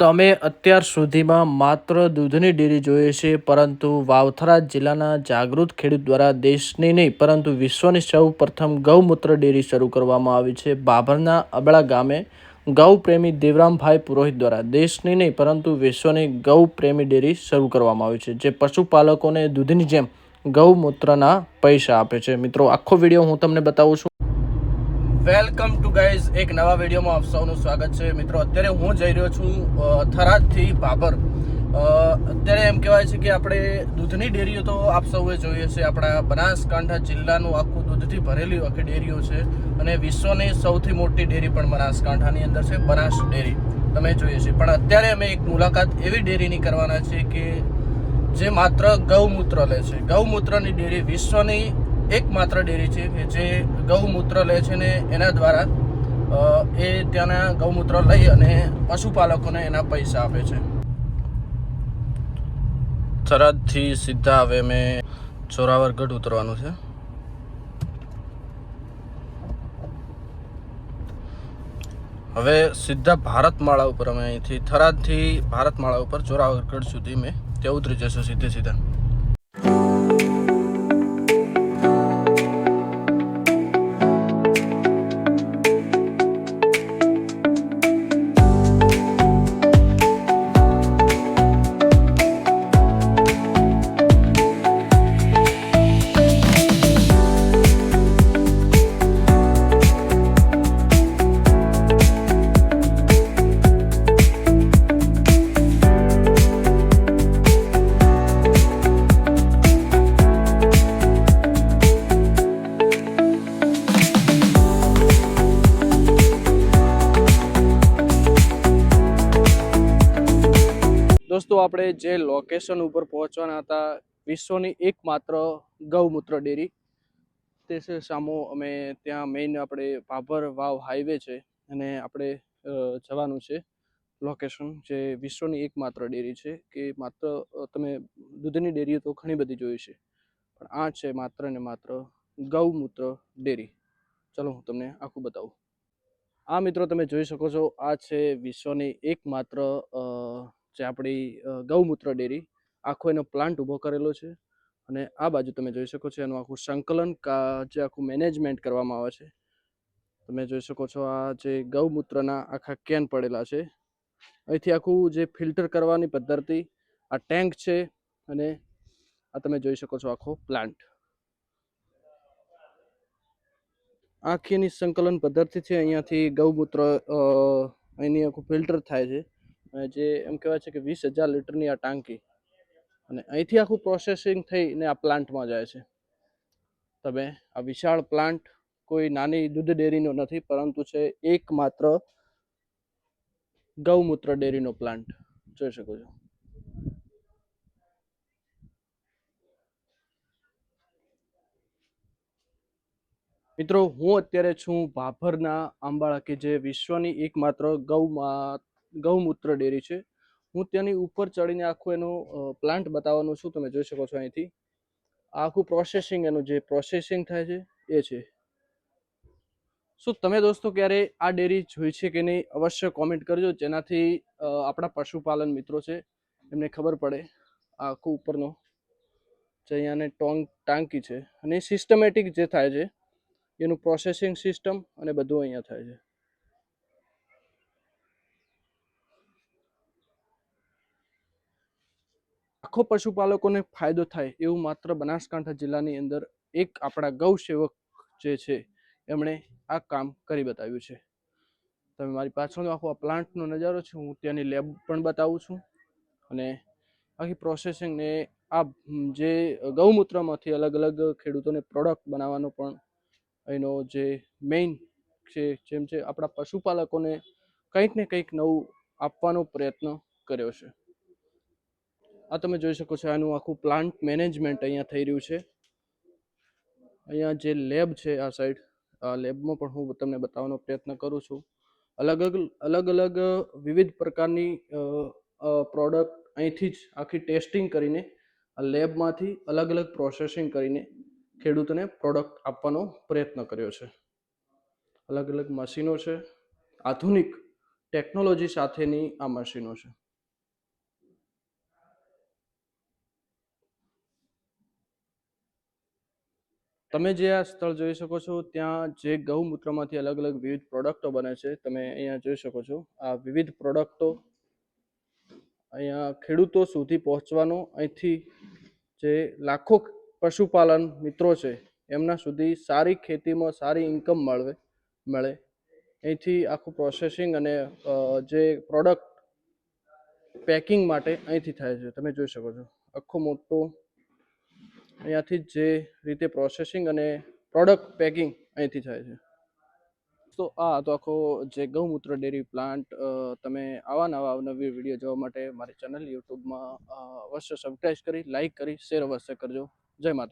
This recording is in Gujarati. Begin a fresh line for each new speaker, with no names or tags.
તમે અત્યાર સુધીમાં માત્ર દૂધની ડેરી જોઈએ છે, પરંતુ વાવથરા જિલ્લાના જાગૃત ખેડૂત દ્વારા દેશની નહીં, પરંતુ વિશ્વની સૌ પ્રથમ ગૌમૂત્ર ડેરી શરૂ કરવામાં આવી છે. બાભરના અબળા ગામે ગૌ પ્રેમી દેવરામભાઈ પુરોહિત દ્વારા દેશની નહીં, પરંતુ વિશ્વની ગૌ પ્રેમી ડેરી શરૂ કરવામાં આવી છે, જે પશુપાલકોને દૂધની જેમ ગૌમૂત્રના પૈસા આપે છે. મિત્રો, આખો વીડિયો હું તમને બતાવું છું. વેલકમ ટુ ગાઈઝ એક નવા વિડીયોમાં આપ સૌનું સ્વાગત છે. મિત્રો, અત્યારે હું જઈ રહ્યો છું થરાદથી બાબર. અત્યારે એમ કહેવાય છે કે આપણે દૂધની ડેરીઓ તો આપ સૌએ જોઈએ છે. આપણા બનાસકાંઠા જિલ્લાનું આખું દૂધથી ભરેલી આખી ડેરીઓ છે અને વિશ્વની સૌથી મોટી ડેરી પણ બનાસકાંઠાની અંદર છે, બનાસ ડેરી. તમે જોઈએ છે. પણ અત્યારે અમે એક મુલાકાત એવી ડેરીની કરવાના છે કે જે માત્ર ગૌમૂત્ર લે છે. ગૌમૂત્રની ડેરી વિશ્વની એકમાત્ર ડેરી છે કે જે ગૌમૂત્ર લે છે ને એના દ્વારા એ ત્યાંના ગૌમૂત્ર લઈ અને પશુપાલકોને એના પૈસા આપે છે. થરાદથી સીધા હવે મેં ચોરાવરગઢ ઉતરવાનું છે. હવે સીધા ભારતમાળા ઉપર અમે અહીંથી, થરાદથી ભારતમાળા ઉપર ચોરાવરગઢ સુધી મેં ત્યાં ઉતરી જશું સીધે સીધા. દોસ્તો, આપણે જે લોકેશન ઉપર પહોંચવાના હતા, વિશ્વની એકમાત્ર ગૌમૂત્ર ડેરી. તે છે સામો, અમે ત્યાં મેઇન આપણે ભાભર વાવ હાઈવે છે, અને આપણે જવાનું છે લોકેશન જે વિશ્વની એકમાત્ર ડેરી છે, કે માત્ર તમે દૂધની ડેરીઓ તો ઘણી બધી જોઈ છે, પણ આ છે માત્ર ને માત્ર ગૌમૂત્ર ડેરી. ચલો, હું તમને આખું બતાવું. આ મિત્રો, તમે જોઈ શકો છો, આ છે વિશ્વની એકમાત્ર જે આપણી ગૌમૂત્ર ડેરી, આખો એનો પ્લાન્ટ ઊભો કરેલો છે. અને આ બાજુ તમે જોઈ શકો છો એનું આખું સંકલન જે આખું મેનેજમેન્ટ કરવામાં આવે છે. તમે જોઈ શકો છો આ જે ગૌમૂત્રના આખા કેન પડેલા છે. અહીંથી આખું જે ફિલ્ટર કરવાની પદ્ધતિ, આ ટેન્ક છે અને આ તમે જોઈ શકો છો આખો પ્લાન્ટ. આખીની સંકલન પદ્ધતિ છે અહીંયાથી ગૌમૂત્ર અહીંની આખું ફિલ્ટર થાય છે. જે એમ કહેવાય છે કે વીસ હજાર લીટરની આ ટાંકી. અને અહીંથી આખું પ્રોસેસિંગ થઈને આ પ્લાન્ટમાં જાય છે. તમે આ વિશાળ પ્લાન્ટ કોઈ નાની દૂધ ડેરીનો નથી, પરંતુ છે એકમાત્ર ગૌમૂત્ર ડેરીનો પ્લાન્ટ જોઈ શકો છો. મિત્રો, હું અત્યારે છું ભાભરના આંબાળા, કે જે વિશ્વની એકમાત્ર ગૌમાં ગૌમૂત્ર ડેરી છે. હું તેની ઉપર ચડીને આખું એનો પ્લાન્ટ બતાવવાનું છું. તમે જોઈ શકો છો અહીંથી. આખું પ્રોસેસિંગ એનું જે પ્રોસેસિંગ થાય છે, એ છે. શું તમે દોસ્તો ક્યારે આ ડેરી જોઈ છે કે નહીં, અવશ્ય કોમેન્ટ કરજો. જેનાથી આપણા પશુપાલન મિત્રો છે, એમને ખબર પડે આખું ઉપરનો. જે અહીંયાને ટોંગ ટાંકી છે. અને સિસ્ટમેટિક જે થાય છે, એનું પ્રોસેસિંગ સિસ્ટમ અને બધું અહીંયા થાય છે. આખો પશુપાલકોને ફાયદો થાય એવું માત્ર બનાસકાંઠા જિલ્લાની અંદર એક આપણા ગૌ સેવક જે છે, એમણે આ કામ કરી બતાવ્યું છે. તમે મારી પાછળનો આખો આ પ્લાન્ટનો નજારો છે, હું ત્યાંની લેબ પણ બતાવું છું. અને આખી પ્રોસેસિંગને આ જે ગૌમૂત્રમાંથી અલગ અલગ ખેડૂતોને પ્રોડક્ટ બનાવવાનો પણ એનો જે મેઇન છે, જેમ છે, આપણા પશુપાલકોને કંઈક ને કંઈક નવું આપવાનો પ્રયત્ન કર્યો છે. આ તમે જોઈ શકો છો, આનું આખું પ્લાન્ટ મેનેજમેન્ટ અહીંયા થઈ રહ્યું છે. અહીંયા જે લેબ છે આ સાઈડ આ લેબમાં પણ હું તમને બતાવવાનો પ્રયત્ન કરું છું. અલગ અલગ અલગ અલગ વિવિધ પ્રકારની પ્રોડક્ટ અહીંથી જ આખી ટેસ્ટિંગ કરીને, આ લેબમાંથી અલગ અલગ પ્રોસેસિંગ કરીને ખેડૂતોને પ્રોડક્ટ આપવાનો પ્રયત્ન કર્યો છે. અલગ અલગ મશીનો છે, આધુનિક ટેકનોલોજી સાથેની આ મશીનો છે. તમે જે આ સ્થળ જોઈ શકો છો, ત્યાં જે ગૌમૂત્રમાંથી અલગ અલગ વિવિધ પ્રોડક્ટો બને છે, તમે અહીંયા જોઈ શકો છો. આ વિવિધ પ્રોડક્ટો અહીંયા ખેડૂતો સુધી પહોંચવાનો, અહીંથી જે લાખો પશુપાલન મિત્રો છે, એમના સુધી સારી ખેતીમાં સારી ઇન્કમ મળે મળે. અહીંથી આખું પ્રોસેસિંગ અને જે પ્રોડક્ટ પેકિંગ માટે અહીંથી થાય છે, તમે જોઈ શકો છો. આખો મોટો અહીંયાથી જ રીતે પ્રોસેસિંગ અને પ્રોડક્ટ પેકિંગ અહીંથી થાય છે. તો આ તો આખો જે ગૌમૂત્ર ડેરી પ્લાન્ટ તમે આવા નવા અવનવી વીડિયો જોવા માટે મારી ચેનલ યુટ્યુબમાં અવશ્ય સબસ્ક્રાઈબ કરી લાઈક કરી શેર અવશ્ય કરજો. જય માતા